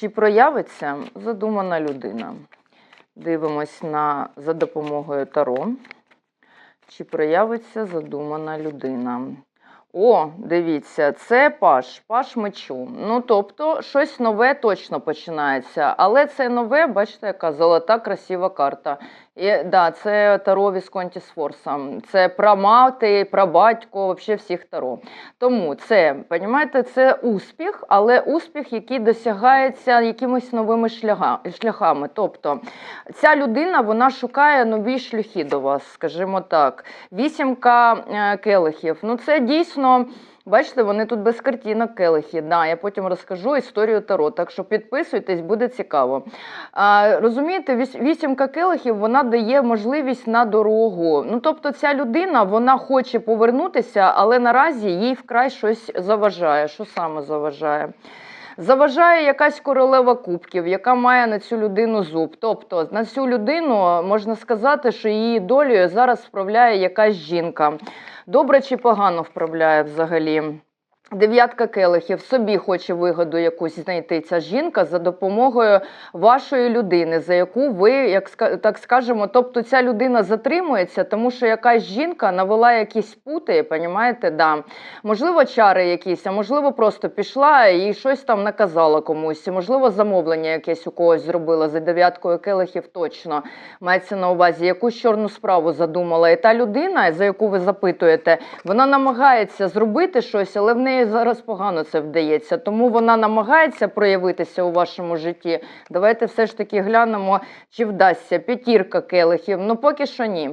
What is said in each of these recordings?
Чи проявиться задумана людина? Дивимось на за допомогою Таро. Чи проявиться задумана людина? О, дивіться, це паш, паш мечу. Ну, тобто, щось нове точно починається. Але це нове, бачите, яка золота, красива карта. І, да, це Таро Вісконті з Форса. Це прамати, прабатько, взагалі всіх Таро. Тому це, розумієте, це успіх, але успіх, який досягається якимись новими шляхами. Тобто, ця людина вона шукає нові шляхи до вас, скажімо так. Вісімка е, келихів. Ну, це дійсно. Бачите, вони тут без картинок келихи. Да, я потім розкажу історію Таро, так що підписуйтесь, буде цікаво. А, розумієте, віс- вісімка келихів вона дає можливість на дорогу. Ну, тобто, ця людина вона хоче повернутися, але наразі їй вкрай щось заважає. Що саме заважає? Заважає якась королева кубків, яка має на цю людину зуб. Тобто на цю людину можна сказати, що її долею зараз вправляє якась жінка. Добре чи погано вправляє взагалі? Дев'ятка келихів собі хоче вигоду якусь знайти ця жінка за допомогою вашої людини, за яку ви, як так скажемо, тобто ця людина затримується, тому що якась жінка навела якісь пути, понімаєте, да. Можливо, чари якісь, а можливо, просто пішла і щось там наказала комусь. Можливо, замовлення якесь у когось зробила за дев'яткою келихів точно мається на увазі, якусь чорну справу задумала. І та людина, за яку ви запитуєте, вона намагається зробити щось, але в неї зараз погано це вдається. Тому вона намагається проявитися у вашому житті. Давайте все ж таки глянемо, чи вдасться. П'ятірка келихів. Ну поки що ні.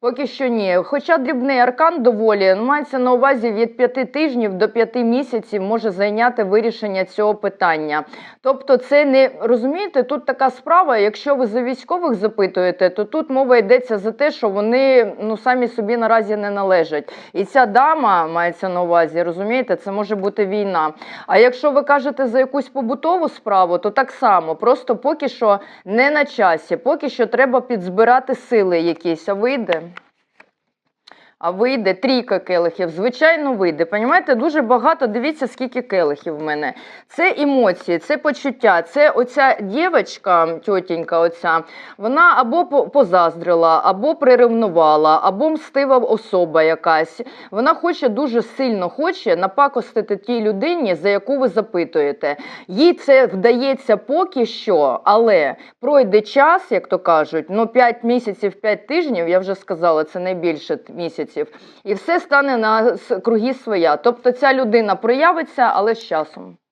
Поки що ні. Хоча дрібний аркан доволі мається на увазі від п'яти тижнів до п'яти місяців може зайняти вирішення цього питання. Тобто, це не розумієте, тут така справа. Якщо ви за військових запитуєте, то тут мова йдеться за те, що вони ну самі собі наразі не належать. І ця дама мається на увазі, розумієте, це може бути війна. А якщо ви кажете за якусь побутову справу, то так само, просто поки що не на часі, поки що треба підзбирати сили якісь, а вийде. А вийде трійка келихів. Звичайно, вийде. Понімаєте, дуже багато. Дивіться, скільки келихів в мене. Це емоції, це почуття. Це оця дівчинка, тьотінька, оця, вона або позаздрила, або приревнувала, або мстива особа якась. Вона хоче дуже сильно хоче напакостити тій людині, за яку ви запитуєте. Їй це вдається поки що, але пройде час, як то кажуть, ну 5 місяців, 5 тижнів, я вже сказала, це найбільше т- місяців, і все стане на круги своя. Тобто ця людина проявиться, але з часом.